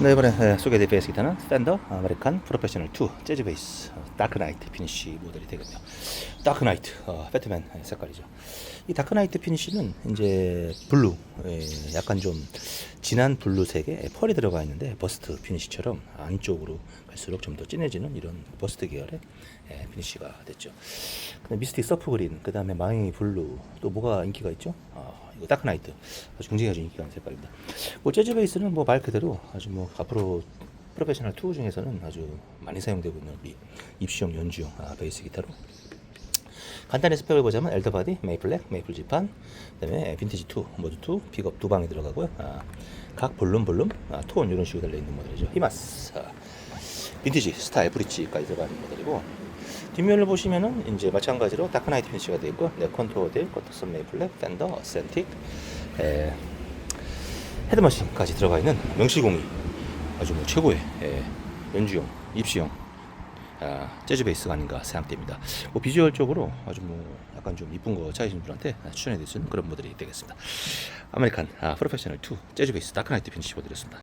네, 이번에 예, 소개해드릴 베이스 기타는 팬더 아메리칸 프로페셔널 2 재즈 베이스 어, 다크나이트 피니쉬 모델이 되거든요. 다크나이트 어, 배트맨 예, 색깔이죠. 이 다크나이트 피니쉬는 이제 블루, 예, 약간 좀 진한 블루색에 펄이 들어가 있는데 버스트 피니쉬처럼 안쪽으로 갈수록 좀 더 진해지는 이런 버스트 계열의 예, 피니쉬가 됐죠. 미스틱 서프 그린, 그 다음에 마이 블루, 또 뭐가 인기가 있죠? 아, 이거 다크나이트 아주 굉장히 아주 인기가 있는 색깔입니다. 뭐 재즈 베이스는 뭐 말 그대로 아주 뭐 앞으로 프로페셔널 투 중에서는 아주 많이 사용되고 있는 우리 입시용 연주용 아, 베이스 기타로 간단히 스펙을 보자면 엘더바디, 메이플렉, 메이플 지판, 그다음에 빈티지 2 모두 2 픽업 두 방이 들어가고요. 아, 각 볼륨 볼륨 아, 톤 이런 식으로 달려 있는 모델이죠. 히마스 아, 빈티지 스타일 브릿지까지 들어가는 모델이고 뒷면을 보시면은 이제 마찬가지로 다크나이트 피니시가 되어 있고 네 컨토어들, 커터슨 메이플렉, 팬더, 어센틱, 에, 헤드머신까지 들어가 있는 명실공히 아주 뭐 최고의 예, 연주용, 입시용 아, 재즈 베이스가 아닌가 생각됩니다. 뭐 비주얼적으로 아주 뭐 약간 좀 이쁜 거 찾으신 분한테 추천해 드릴 수 있는 그런 모델이 되겠습니다. 아메리칸 아, 프로페셔널 2 재즈 베이스 다크나이트 피니시 모델이었습니다.